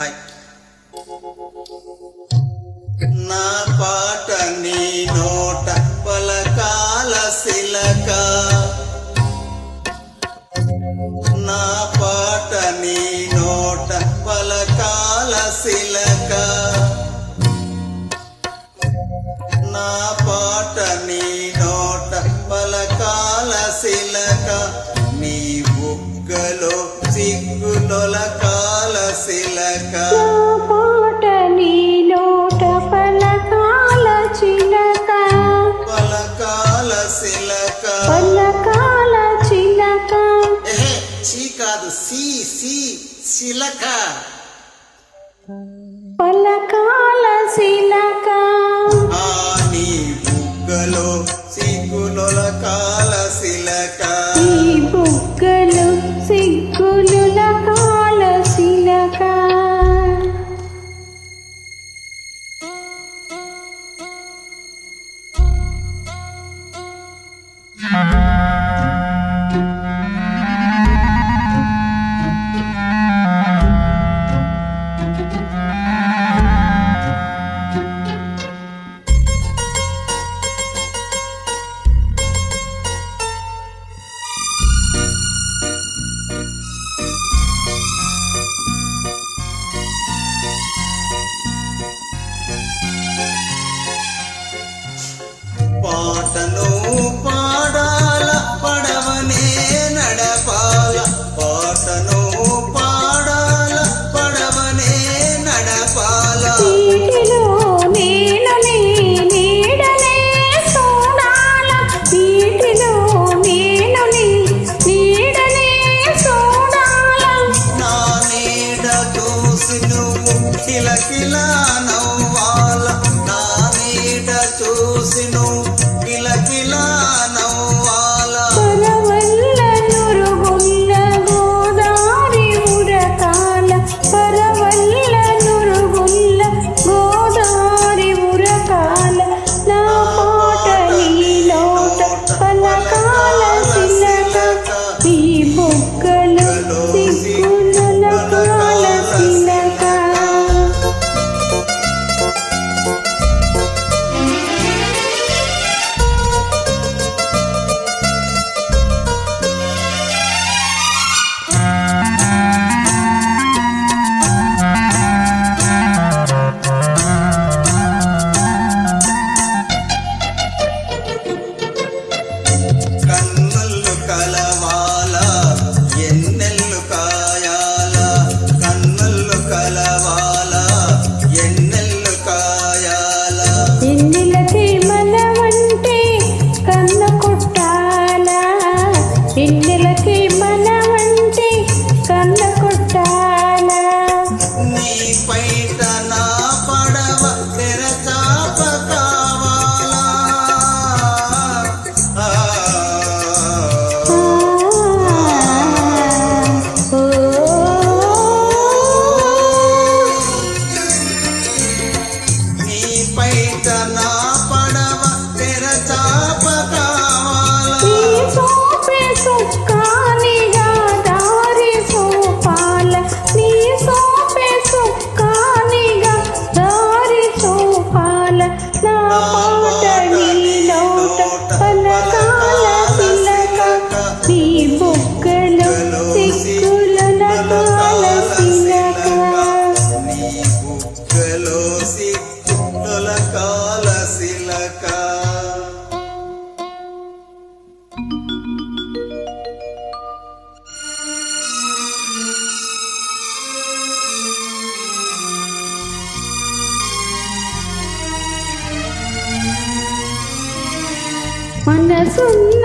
Hi. నా పాట నీ నోట పలకాల శిలక. నా పాట నీ నోట పలకాల శిలక. నా పాట నీ పలక పూట నీ నోట పలకాల చిలక. పలకాల సిలక పలకాల చిలక. సి కాదు సి సి సిలక పలకాల సిలక ఆ నీ బుగ్గలో సిగ్గునొలకాల సిలక కన్నులు కలవా? ঠিকানা ತಿಲಕ ಮನಸುನ್ನ